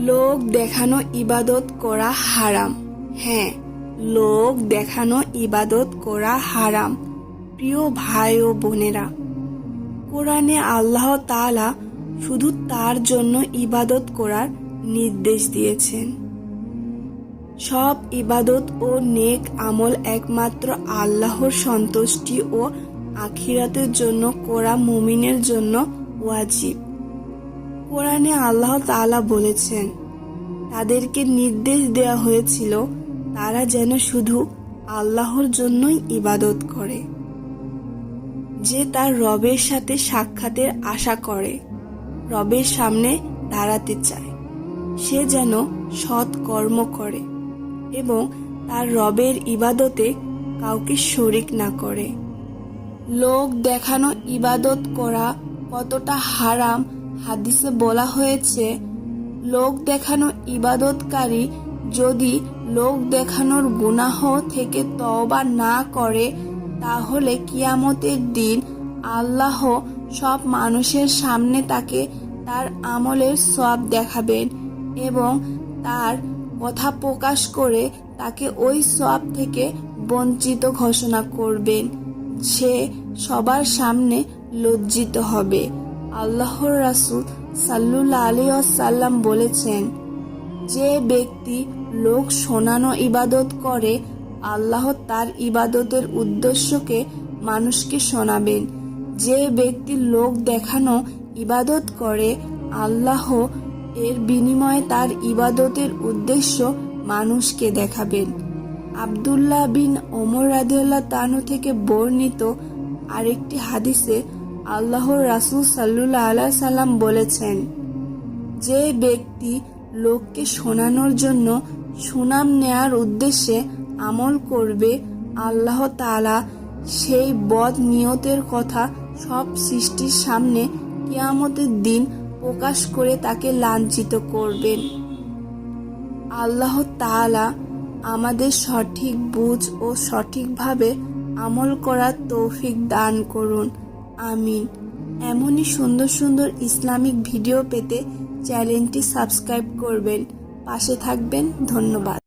লোক দেখানো ইবাদত করা হারাম। হ্যাঁ লোক দেখানো ইবাদত করা হারাম, প্রিয় ভাই ও বোনেরা। কোরআনে আল্লাহ তালা শুধু তার জন্য ইবাদত করার নির্দেশ দিয়েছেন। সব ইবাদত ও নেক আমল একমাত্র আল্লাহর সন্তুষ্টি ও আখিরাতের জন্য করা মুমিনের জন্য ওয়াজিব। কোরআনে আল্লাহ তাআলা বলেছেন, তাদেরকে নির্দেশ দেওয়া হয়েছিল তারা যেন শুধু আল্লাহর জন্যই ইবাদত করে, যে তার রবের সাথে সাক্ষাতের আশা করে, রবের সামনে দাঁড়াতে চায়। সে যেন সৎ কর্ম করে এবং তার রবের ইবাদতে কাউকে শরিক না করে। লোক দেখানো ইবাদত করা কতটা হারাম হাদিসে বলা হয়েছে, লোক দেখানো ইবাদতকারী যদি লোক দেখানোর গুনাহ থেকে তওবা না করে, তাহলে কিয়ামতের দিন আল্লাহ সব মানুষের সামনে তাকে তার আমলের সব দেখাবেন এবং তার কথা প্রকাশ করে তাকে ওই সব থেকে বঞ্চিত ঘোষণা করবেন। সে সবার সামনে লজ্জিত হবে। আল্লাহর রাসূল সাল্লুল্লাহ আলী সাল্লাম বলেছেন, যে ব্যক্তি লোক শোনানো ইবাদত করে, আল্লাহ তার ইবাদতের উদ্দেশ্যকে মানুষকে শোনাবেন। যে ব্যক্তি লোক দেখানো ইবাদত করে, আল্লাহ এর বিনিময়ে তার ইবাদতের উদ্দেশ্য মানুষকে দেখাবেন। আবদুল্লাহ বিন ওমর রাদিউল্লাহ তানু থেকে বর্ণিত আরেকটি হাদিসে আল্লাহর রাসূল সাল্লুল্লাহ আলাহ সাল্লাম বলেছেন, যে ব্যক্তি লোককে শোনানোর জন্য সুনাম নেয়ার উদ্দেশ্যে আমল করবে, আল্লাহ তাআলা সেই বদ নিয়তের কথা সব সৃষ্টির সামনে কিয়ামতের দিন প্রকাশ করে তাকে লাঞ্ছিত করবেন। আল্লাহ তাআলা আমাদের সঠিক বুঝ ও সঠিকভাবে আমল করার তৌফিক দান করুন। আমিন। এমনই সুন্দর সুন্দর ইসলামিক ভিডিও পেতে চ্যানেলটি সাবস্ক্রাইব করবেন। পাশে থাকবেন। ধন্যবাদ।